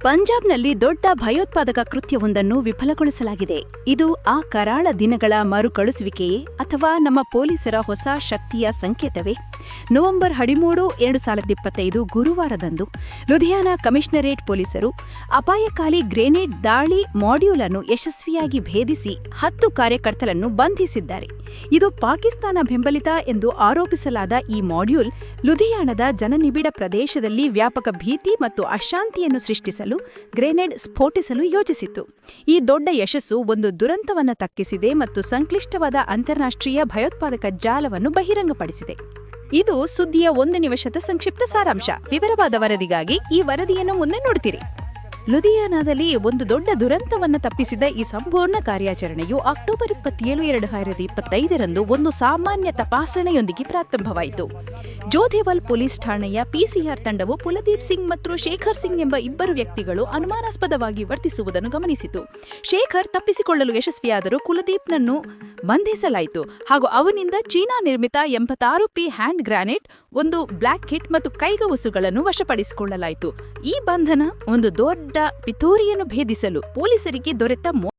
ಪಂಜಾಬ್ನಲ್ಲಿ ದೊಡ್ಡ ಭಯೋತ್ಪಾದಕ ಕೃತ್ಯವೊಂದನ್ನು ವಿಫಲಗೊಳಿಸಲಾಗಿದೆ. ಇದು ಆ ಕರಾಳ ದಿನಗಳ ಮರುಕಳಿಸುವಿಕೆಯೇ ಅಥವಾ ನಮ್ಮ ಪೊಲೀಸರ ಹೊಸ ಶಕ್ತಿಯ ಸಂಕೇತವೇ? ನವೆಂಬರ್ ಹದಿಮೂರು, ಎರಡು ಸಾವಿರದ ಇಪ್ಪತ್ತೈದು ಗುರುವಾರದಂದು ಲುಧಿಯಾನ ಕಮಿಷನರೇಟ್ ಪೊಲೀಸರು ಅಪಾಯಕಾಲಿ ಗ್ರೆನೇಡ್ ದಾಳಿ ಮಾಡ್ಯೂಲ್ ಅನ್ನು ಯಶಸ್ವಿಯಾಗಿ ಭೇದಿಸಿ ಹತ್ತು ಕಾರ್ಯಕರ್ತರನ್ನು ಬಂಧಿಸಿದ್ದಾರೆ. ಇದು ಪಾಕಿಸ್ತಾನ ಬೆಂಬಲಿತ ಎಂದು ಆರೋಪಿಸಲಾದ ಈ ಮಾಡ್ಯೂಲ್ ಲುಧಿಯಾನದ ಜನನಿಬಿಡ ಪ್ರದೇಶದಲ್ಲಿ ವ್ಯಾಪಕ ಭೀತಿ ಮತ್ತು ಅಶಾಂತಿಯನ್ನು ಸೃಷ್ಟಿಸಲು, ಗ್ರೆನೇಡ್ ಸ್ಫೋಟಿಸಲು ಯೋಜಿಸಿತ್ತು. ಈ ದೊಡ್ಡ ಯಶಸ್ಸು ಒಂದು ದುರಂತವನ್ನು ತಕ್ಕಿಸಿದೆ ಮತ್ತು ಸಂಕ್ಲಿಷ್ಟವಾದ ಅಂತಾರಾಷ್ಟ್ರೀಯ ಭಯೋತ್ಪಾದಕ ಜಾಲವನ್ನು ಬಹಿರಂಗಪಡಿಸಿದೆ. ಇದು ಸುದ್ದಿಯ ಒಂದು ನಿಮಿಷದ ಸಂಕ್ಷಿಪ್ತ ಸಾರಾಂಶ. ವಿವರವಾದ ವರದಿಗಾಗಿ ಈ ವರದಿಯನ್ನು ಮುಂದೆ ನೋಡ್ತೀರಿ. ಲುಧಿಯಾನಾದಲ್ಲಿ ಒಂದು ದೊಡ್ಡ ದುರಂತವನ್ನು ತಪ್ಪಿಸಿದ ಈ ಸಂಪೂರ್ಣ ಕಾರ್ಯಾಚರಣೆಯು ಅಕ್ಟೋಬರ್ ಇಪ್ಪತ್ತೇಳು ಎರಡು ಸಾವಿರದ ಇಪ್ಪತ್ತೈದರಂದು ಒಂದು ಸಾಮಾನ್ಯ ತಪಾಸಣೆಯೊಂದಿಗೆ ಪ್ರಾರಂಭವಾಯಿತು. ಜೋಧೇವಾಲ್ ಪೊಲೀಸ್ ಠಾಣೆಯ ಪಿಸಿಆರ್ ತಂಡವು ಕುಲದೀಪ್ ಸಿಂಗ್ ಮತ್ತು ಶೇಖರ್ ಸಿಂಗ್ ಎಂಬ ಇಬ್ಬರು ವ್ಯಕ್ತಿಗಳು ಅನುಮಾನಾಸ್ಪದವಾಗಿ ವರ್ತಿಸುವುದನ್ನು ಗಮನಿಸಿತು. ಶೇಖರ್ ತಪ್ಪಿಸಿಕೊಳ್ಳಲು ಯಶಸ್ವಿಯಾದರೂ ಕುಲದೀಪ್ನನ್ನು ಬಂಧಿಸಲಾಯಿತು ಹಾಗೂ ಅವನಿಂದ ಚೀನಾ ನಿರ್ಮಿತ ಎಂಬತ್ತಾರು ಪಿ ಹ್ಯಾಂಡ್ ಗ್ರಾನೇಟ್, ಒಂದು ಬ್ಲಾಕ್ ಹಿಟ್ ಮತ್ತು ಕೈಗವಸುಗಳನ್ನು ವಶಪಡಿಸಿಕೊಳ್ಳಲಾಯಿತು. ಈ ಬಂಧನ ಒಂದು ದೊಡ್ಡ ಪಿತೂರಿಯನ್ನು ಭೇದಿಸಲು ಪೊಲೀಸರಿಗೆ ದೊರೆತ